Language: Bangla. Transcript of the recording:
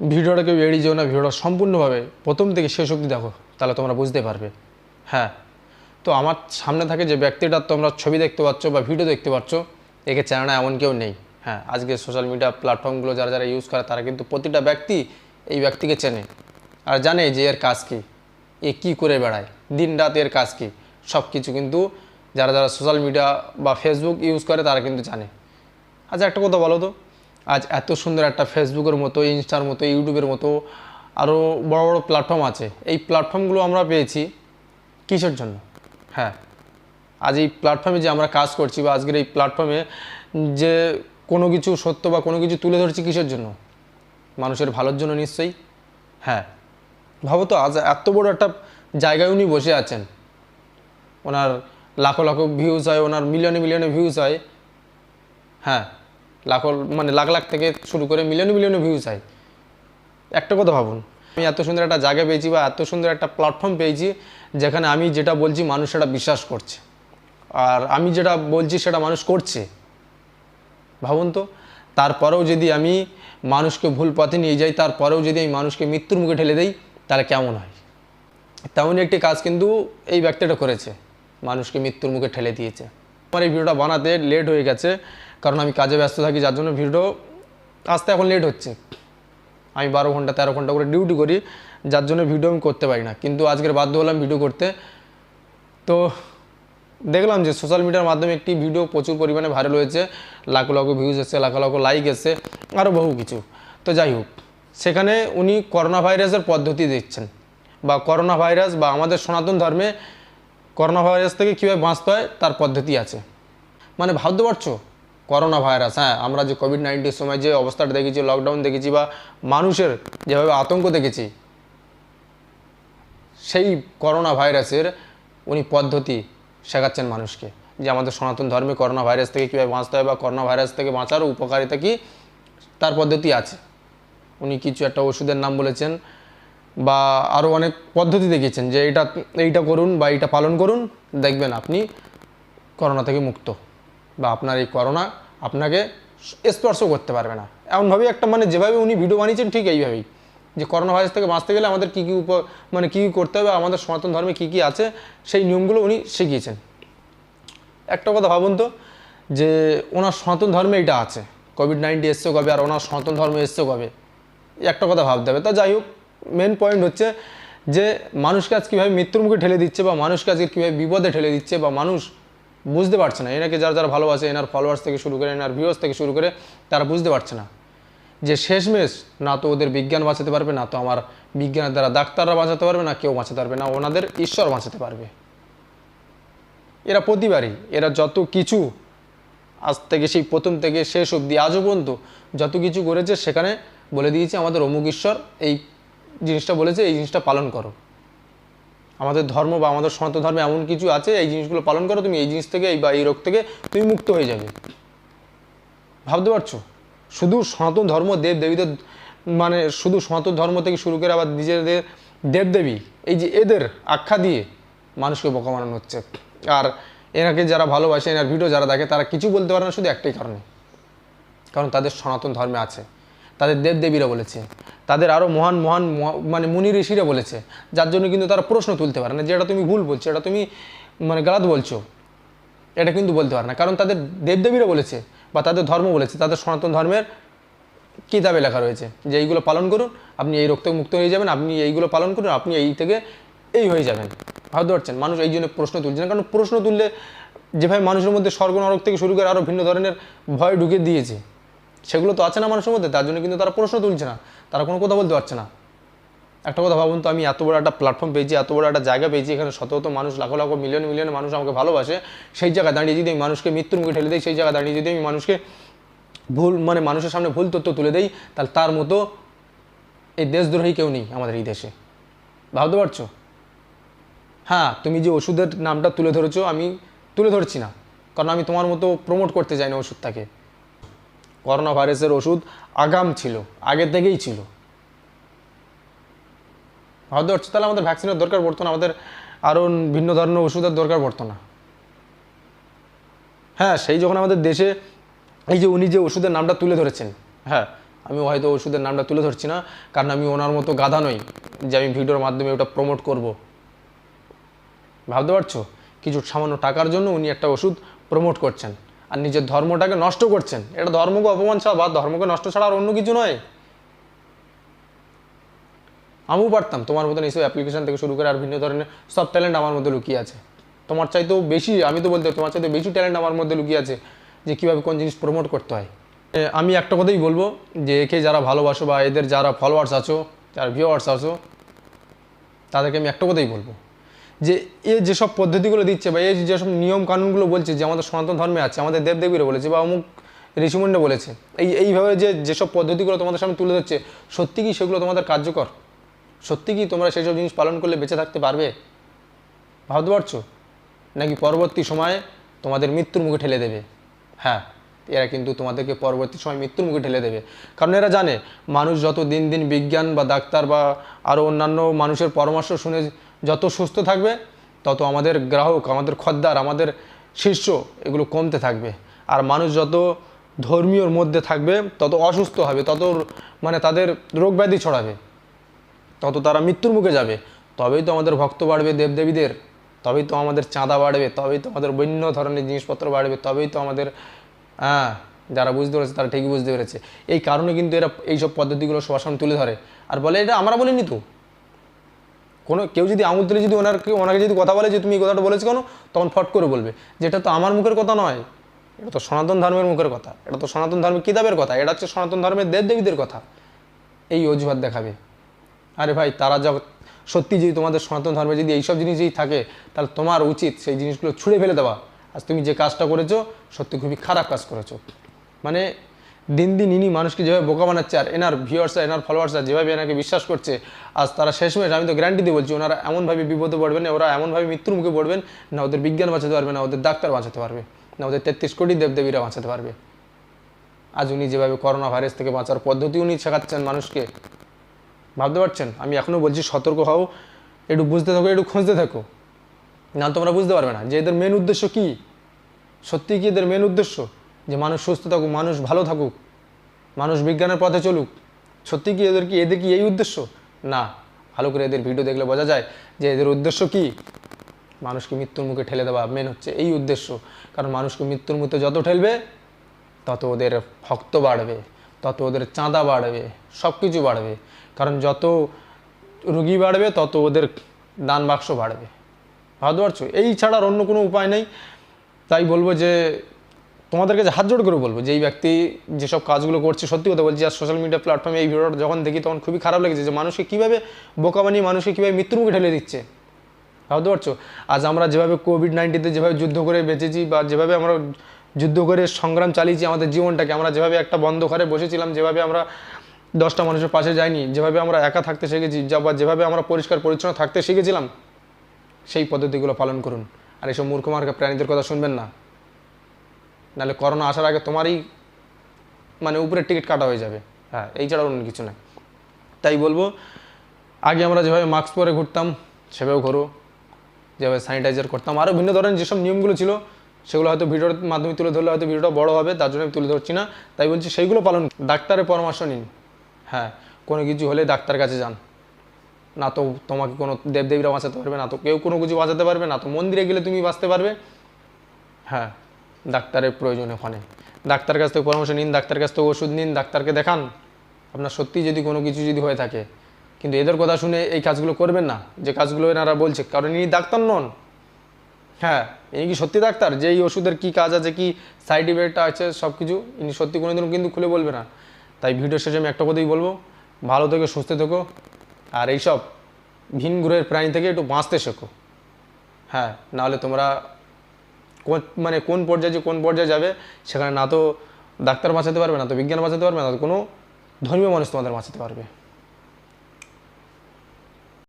ভিডিওটা কেউ এড়িয়ে যেও না, ভিডিওটা সম্পূর্ণভাবে প্রথম থেকে শেষ অবধি দেখো, তাহলে তোমরা বুঝতে পারবে। হ্যাঁ তো আমার সামনে থাকে যে ব্যক্তিটার তোমরা ছবি দেখতে পাচ্ছ বা ভিডিও দেখতে পাচ্ছ, একে চ্যানেলে এমন কেউ নেই। হ্যাঁ আজকে সোশ্যাল মিডিয়া প্ল্যাটফর্মগুলো যারা যারা ইউজ করে, তারা কিন্তু প্রতিটা ব্যক্তি এই ব্যক্তিকে চেনে আর জানে যে এর কাজ কী, এ কী করে বেড়ায়, দিন রাত এর কাজ কী। সব কিছু কিন্তু যারা যারা সোশ্যাল মিডিয়া বা ফেসবুক ইউজ করে, তারা কিন্তু জানে। আচ্ছা একটা কথা বলো তো আজ এত সুন্দর একটা ফেসবুকের মতো ইনস্টার মতো ইউটিউবের মতো আরও বড় বড় প্ল্যাটফর্ম আছে। এই প্ল্যাটফর্মগুলো আমরা পেয়েছি কিসের জন্য? হ্যাঁ আজ এই প্ল্যাটফর্মে যে আমরা কাজ করছি বা আজকের এই প্ল্যাটফর্মে যে কোনো কিছু সত্য বা কোনো কিছু তুলে ধরছি কিসের জন্য? মানুষের ভালোর জন্য নিশ্চয়ই। হ্যাঁ ভাবো তো, আজ এত বড় একটা জায়গায় উনি বসে আছেন। ওনার লাখো লাখো ভিউজ হয়, ওনার মিলিয়নে মিলিয়নে ভিউজ হয়। হ্যাঁ লাখো মানে লাখ লাখ থেকে শুরু করে মিলিয়নে মিলিয়নে ভিউজ হয়। একটা কথা ভাবুন, আমি এত সুন্দর একটা জায়গা পেয়েছি বা এত সুন্দর একটা প্ল্যাটফর্ম পেয়েছি যেখানে আমি যেটা বলছি মানুষ সেটা বিশ্বাস করছে। আর আমি যেটা বলছি সেটা মানুষ করছে। ভাবুন তো, তারপরেও যদি আমি মানুষকে ভুল পথে নিয়ে যাই, তারপরেও যদি আমি মানুষকে মৃত্যুর মুখে ঠেলে দেই, তাহলে কেমন হয়? তেমনই একটি কাজ কিন্তু এই ব্যক্তিটা করেছে, মানুষকে মৃত্যুর মুখে ঠেলে দিয়েছে। আমার এই ভিডিওটা বানাতে লেট হয়ে গেছে। কারণ আমি কাজে ব্যস্ত থাকি, যার জন্য ভিডিও আসতে এখন লেট হচ্ছে। আমি বারো ঘণ্টা, তেরো ঘণ্টা করে ডিউটি করি, যার জন্য ভিডিও আমি করতে পারি না। কিন্তু আজকের বাধ্য হলাম ভিডিও করতে। তো দেখলাম যে সোশ্যাল মিডিয়ার মাধ্যমে একটি ভিডিও প্রচুর পরিমাণে ভাইরাল হয়েছে। লাখো লাখো ভিউজ এসছে, লাখো লাখো লাইক এসছে আরও বহু কিছু। তো যাই হোক, সেখানে উনি করোনা ভাইরাসের পদ্ধতি দিচ্ছেন। বা করোনা ভাইরাস বা আমাদের সনাতন ধর্মে করোনা ভাইরাস থেকে কীভাবে বাঁচতে হয়, তার পদ্ধতি আছে। মানে ভাবতে পারছ? করোনা ভাইরাস হ্যাঁ আমরা যে কোভিড নাইন্টিনের সময় যে অবস্থাটা দেখেছি লকডাউন দেখেছি বা মানুষের যেভাবে আতঙ্ক দেখেছি, সেই করোনা ভাইরাসের উনি পদ্ধতি শেখাচ্ছেন মানুষকে যে আমাদের সনাতন ধর্মে করোনা ভাইরাস থেকে কীভাবে বাঁচতে হয় বা করোনা ভাইরাস থেকে বাঁচার উপকারিতা কী, তার পদ্ধতি আছে। উনি কিছু একটা ওষুধের নাম বলেছেন বা আরও অনেক পদ্ধতি দেখিয়েছেন যে এটা, এইটা করুন বা এইটা পালন করুন, দেখবেন আপনি করোনা থেকে মুক্ত। বা আপনার এই করোনা আপনাকে স্পর্শ করতে পারবে না। এমনভাবেই একটা মানে যেভাবে উনি ভিডিও বানিয়েছেন ঠিক এইভাবেই। যে করোনা ভাইরাস থেকে বাঁচতে গেলে আমাদের কী কী উপ মানে কী কী করতে হবে, আমাদের সনাতন ধর্মে কী কী আছে, সেই নিয়মগুলো উনি শিখিয়েছেন। একটা কথা ভাবুন তো, যে ওনার সনাতন ধর্মে এটা আছে। কোভিড নাইন্টিন এসছে কবে আর ওনার সনাতন ধর্ম এসছে কবে? একটা কথা ভাবতে হবে। তা যাই হোক মেন পয়েন্ট হচ্ছে যে মানুষকে আজ কীভাবে মৃত্যুর মুখে ঠেলে দিচ্ছে বা মানুষকে আজকে কীভাবে বিপদে ঠেলে দিচ্ছে বা মানুষ বুঝতে পারছে না। এনাকে যারা যারা ভালোবাসে, এনার ফলোয়ার্স থেকে শুরু করে, এনার ভিউয়ার্স থেকে শুরু করে, তারা বুঝতে পারছে না। যে শেষমেশ না তো ওদের বিজ্ঞান বাঁচাতে পারবে, না তো আমার বিজ্ঞানের দ্বারা ডাক্তাররা বাঁচাতে পারবে, না কেউ বাঁচাতে পারবে, না ওনাদের ঈশ্বর বাঁচাতে পারবে। এরা প্রতিবারই, এরা যত কিছু আজ থেকে সেই প্রথম থেকে শেষ অবধি আজও পর্যন্ত যত কিছু করেছে, সেখানে বলে দিয়েছে আমাদের অমুক ঈশ্বর, এই জিনিসটা বলেছে, এই জিনিসটা পালন করো। আমাদের ধর্ম বা আমাদের সনাতন ধর্মে এমন কিছু আছে, এই জিনিসগুলো পালন করো তুমি, এই জিনিস থেকে এই বা এই রোগ থেকে তুমি মুক্ত হয়ে যাবে। ভাবতে পারছ? শুধু সনাতন ধর্ম দেব দেবীদের মানে শুধু সনাতন ধর্ম থেকে শুরু করে আবার নিজেদের দেবদেবী, এই যে এদের আখ্যা দিয়ে মানুষকে বোকা বানানো হচ্ছে। আর এনাকে যারা ভালোবাসে, এনার ভিডিও যারা দেখে, তারা কিছু বলতে পারে না, শুধু একটাই কারণে। কারণ তাদের সনাতন ধর্মে আছে। তাদের দেবদেবীরা বলেছে, তাদের আরও মহান মহান, মহা- মানে মুনি ঋষিরা বলেছে, যার জন্য কিন্তু তারা প্রশ্ন তুলতে পারে না যেটা তুমি ভুল বলছো, এটা তুমি মানে গালাত বলছো। এটা কিন্তু বলতে পারে না, কারণ তাদের দেবদেবীরা বলেছে বা তাদের ধর্ম বলেছে, তাদের সনাতন ধর্মের কিতাবে লেখা রয়েছে যে এইগুলো পালন করুন, আপনি এই থেকে মুক্ত হয়ে যাবেন, আপনি এইগুলো পালন করুন, আপনি এই থেকে এই হয়ে যাবেন। ভাবতে পারছেন? মানুষ এই জন্য প্রশ্ন তুলছে না, কারণ প্রশ্ন তুললে যেভাবে মানুষের মধ্যে স্বর্গ নরক থেকে শুরু করে আরও ভিন্ন ধরনের ভয় ঢুকে দিয়েছে। সেগুলো তো আছে না মানুষের মধ্যে, তার জন্য কিন্তু তারা প্রশ্ন তুলছে না। তারা কোনো কথা বলতে পারছে না। একটা কথা ভাবুন তো, আমি এত বড় একটা প্ল্যাটফর্ম পেয়েছি, এত বড় একটা জায়গা পেয়েছি, এখানে শত শত মানুষ, লাখো লাখো মিলিয়ন মিলিয়ন মানুষ আমাকে ভালোবাসে, সেই জায়গায় দাঁড়িয়ে যদি আমি মানুষকে মৃত্যুর মুখে ঠেলে দিই, সেই জায়গায় দাঁড়িয়ে যদি আমি মানুষকে ভুল মানে মানুষের সামনে ভুল তথ্য তুলে দেই, তাহলে তার মতো এই দেশদ্রোহী কেউ নেই আমাদের এই দেশে। ভাবতে পারছ? হ্যাঁ তুমি যে ওষুধের নামটা তুলে ধরেছো, আমি তুলে ধরছি না। কারণ আমি তোমার মতো প্রমোট করতে চাই না ওষুধটাকে। করোনা ভাইরাসের ওষুধ আগাম ছিল আগে থেকেই ছিল। ভাবতে পারছ তাহলে আমাদের ভ্যাকসিনের দরকার পড়তো না, আমাদের আরও ভিন্ন ধরনের ওষুধের দরকার পড়তো না। হ্যাঁ সেই যখন আমাদের দেশে এই যে উনি যে ওষুধের নামটা তুলে ধরেছেন হ্যাঁ আমি হয়তো ওষুধের নামটা তুলে ধরছি না, কারণ আমি ওনার মতো গাধা নই যে আমি ভিডিওর মাধ্যমে ওটা প্রমোট করব। ভাবতে পারছ? কিছু সামান্য টাকার জন্য উনি একটা ওষুধ প্রমোট করছেন। আর নিজের ধর্মটাকে নষ্ট করছেন। এটা ধর্মকে অপমান ছাড়া বা ধর্মকে নষ্ট ছাড়া আর অন্য কিছু নয়। আমিও পারতাম তোমার মতন এইসব অ্যাপ্লিকেশন থেকে শুরু করে আর ভিন্ন ধরনের সব ট্যালেন্ট আমার মধ্যে লুকিয়ে আছে। তোমার চাইতেও বেশি, আমি তো বলতে, তোমার চাইতে বেশি ট্যালেন্ট আমার মধ্যে লুকিয়ে আছে যে কীভাবে কোন জিনিস প্রমোট করতে হয়। আমি একটা কথাই বলব যে একে যারা ভালোবাসো বা এদের যারা ফলোয়ার্স আছো, যারা ভিউয়ার্স আছো, তাদেরকে আমি একটা কথাই বলব। যে এ যেসব পদ্ধতিগুলো দিচ্ছে বা এ যেসব নিয়ম কানুনগুলো বলছে যে আমাদের সনাতন ধর্মে আছে, আমাদের দেবদেবীরা বলেছে বা অমুক ঋষিমুন্ডে বলেছে, এই, এইভাবে যে যেসব পদ্ধতিগুলো তোমাদের সামনে তুলে ধরছে, সত্যি কি সেগুলো তোমাদের কার্যকর? সত্যি কি তোমরা সেসব জিনিস পালন করলে বেঁচে থাকতে পারবে? ভাবতে পারছ নাকি পরবর্তী সময়ে তোমাদের মৃত্যুর মুখে ঠেলে দেবে? হ্যাঁ এরা কিন্তু তোমাদেরকে পরবর্তী সময় মৃত্যুর মুখে ঠেলে দেবে। কারণ এরা জানে, মানুষ যত দিন দিন বিজ্ঞান বা ডাক্তার বা আরও অন্যান্য মানুষের পরামর্শ শুনে যত সুস্থ থাকবে, তত আমাদের গ্রাহক, আমাদের খদ্দার, আমাদের শিষ্য এগুলো কমতে থাকবে। আর মানুষ যত ধর্মীয়র মধ্যে থাকবে, তত অসুস্থ হবে, তত মানে তাদের রোগ ব্যাধি ছড়াবে, তত তারা মৃত্যুর মুখে যাবে। তবেই তো আমাদের ভক্ত বাড়বে, দেবদেবীদের, তবেই তো আমাদের চাঁদা বাড়বে, তবেই তো আমাদের বিভিন্ন ধরনের জিনিসপত্র বাড়বে, তবেই তো আমাদের হ্যাঁ যারা বুঝতে পেরেছে তারা ঠিকই বুঝতে পেরেছে। এই কারণে কিন্তু এরা এইসব পদ্ধতিগুলো সবার সামনে তুলে ধরে। আর বলে এটা আমরা বলিনি তো? কোনো কেউ যদি আঙুল তুলে যদি ওনার ওনাকে যদি কথা বলে যে তুমি এই কথাটা বলেছ কেন, তখন ফট করে বলবে। যে এটা তো আমার মুখের কথা নয়, এটা তো সনাতন ধর্মের মুখের কথা, এটা তো সনাতন ধর্মের কিতাবের কথা, এটা হচ্ছে সনাতন ধর্মের দেবদেবীদের কথা। এই অজুহাত দেখাবে। আরে ভাই, তারা যখন সত্যি যদি তোমাদের সনাতন ধর্মে যদি এইসব জিনিস যদি থাকে, তাহলে তোমার উচিত সেই জিনিসগুলো ছুঁড়ে ফেলে দেওয়া। আজ তুমি যে কাজটা করেছ, সত্যি খুবই খারাপ কাজ করেছ। মানে দিন দিন ইনি মানুষকে যেভাবে বোকা বানাচ্ছে আর এনার ভিউয়ার্সরা এনার ফলোয়ার্সরা যেভাবে এনাকে বিশ্বাস করছে, আজ তারা শেষমেশ আমি তো গ্যারান্টি দিয়ে বলছি, ওনারা এমনভাবে বিপদে পড়বেন, ওরা এমনভাবে মৃত্যুর মুখে পড়বেন, না ওদের বিজ্ঞান বাঁচাতে পারবে, না ওদের ডাক্তার বাঁচাতে পারবে, না ওদের তেত্রিশ কোটি দেবদেবীরা বাঁচাতে পারবে। আজ উনি যেভাবে করোনা ভাইরাস থেকে বাঁচার পদ্ধতি উনি শেখাচ্ছেন মানুষকে, ভাবতে পারছেন? আমি এখনও বলছি, সতর্ক হও, একটু বুঝতে থাকো, একটু খুঁজতে থাকো। না তোমরা বুঝতে পারবে না যে এদের মেন উদ্দেশ্য কী? সত্যি কি এদের মেন উদ্দেশ্য? যে মানুষ সুস্থ থাকুক, মানুষ ভালো থাকুক, মানুষ বিজ্ঞানের পথে চলুক, সত্যি কি এদের কি এদের কি এই উদ্দেশ্য? না। ভালো করে এদের ভিডিও দেখলে বোঝা যায় যে এদের উদ্দেশ্য কি? মানুষকে মৃত্যুর মুখে ঠেলে দেওয়া মেন হচ্ছে এই উদ্দেশ্য। কারণ মানুষকে মৃত্যুর মুখে যত ঠেলবে, তত ওদের ভক্ত বাড়বে, তত ওদের চাঁদা বাড়বে সব কিছু বাড়বে। কারণ যত রুগী বাড়বে, তত ওদের দান বাক্স বাড়বে। ভাবতে পারছ? এই ছাড়ার অন্য কোনো উপায় নেই। তাই বলব যে তোমাদের কাছে হাত জোড় করে বলব যে এই ব্যক্তি যেসব কাজগুলো করছে, সত্যি কথা বলছি, আর সোশ্যাল মিডিয়া প্ল্যাটফর্মে এই ভিডিওটা যখন দেখি তখন খুবই খারাপ লেগেছে যে মানুষকে কীভাবে বোকা বানিয়ে, মানুষকে কীভাবে মৃত্যুর মুখে ঠেলে দিচ্ছে। ভাবতে পারছ? আজ আমরা যেভাবে কোভিড নাইন্টিতে যেভাবে যুদ্ধ করে বেঁচেছি বা যেভাবে আমরা যুদ্ধ করে সংগ্রাম চালিয়েছি আমাদের জীবনটাকে, আমরা যেভাবে একটা বন্ধ ঘরে বসেছিলাম, যেভাবে আমরা দশটা মানুষের পাশে যাইনি, যেভাবে আমরা একা থাকতে শিখেছি, যা- বা যেভাবে আমরা পরিষ্কার পরিচ্ছন্ন থাকতে শিখেছিলাম, সেই পদ্ধতিগুলো পালন করুন। আর এইসব মূর্খমার্গা প্রাণীদের কথা শুনবেন না। নাহলে করোনা আসার আগে তোমারই মানে উপরের টিকিট কাটা হয়ে যাবে। হ্যাঁ এই ছাড়া অন্য কিছু না তাই বলব, আগে আমরা যেভাবে মাস্ক পরে ঘুরতাম সেভাবে ঘোরো। যেভাবে স্যানিটাইজার করতাম। আরও ভিন্ন ধরনের যেসব নিয়মগুলো ছিল, সেগুলো হয়তো ভিডিওর মাধ্যমে তুলে ধরলে হয়তো ভিডিওটা বড় হবে, তার জন্য আমি তুলে ধরছি না। তাই বলছি, সেইগুলো পালন ডাক্তারের পরামর্শ নিন। হ্যাঁ কোনো কিছু হলে ডাক্তার কাছে যান। না তো তোমাকে কোনো দেবদেবীরা বাঁচাতে পারবে, না তো কেউ কোনো কিছু বাঁচাতে পারবে, না তো মন্দিরে গেলে তুমি বাঁচতে পারবে। হ্যাঁ ডাক্তারের প্রয়োজন ওখানে ডাক্তার কাছ থেকে পরামর্শ নিন ডাক্তার কাছ থেকে ওষুধ নিন, ডাক্তারকে দেখান। আপনার সত্যি যদি কোনো কিছু যদি হয়ে থাকে, কিন্তু এদের কথা শুনে এই কাজগুলো করবেন না। যে কাজগুলো এনারা বলছে, কারণ ইনি ডাক্তার নন। হ্যাঁ ইনি কি সত্যি ডাক্তার? যে এই ওষুধের কী কাজ আছে, কি সাইড ইফেক্ট আছে সব কিছু ইনি সত্যি কোনো কোনোদিনও কিন্তু খুলে বলবে না। তাই ভিডিও শেষে আমি একটা কথাই বলব, ভালো থেকো, সুস্থ থেকো, আর এইসব ভিন গ্রহের প্রাণী থেকে একটু বাঁচতে শেখো। হ্যাঁ নাহলে তোমরা মানে কোন পর্যায়ে কোন পর্যায়ে যাবে, সেখানে না তো ডাক্তার বাঁচাতে পারবে, না তো বিজ্ঞান বাঁচাতে পারবে, না তো কোনো ধর্মীয় মানুষ তোমাদের বাঁচাতে পারবে।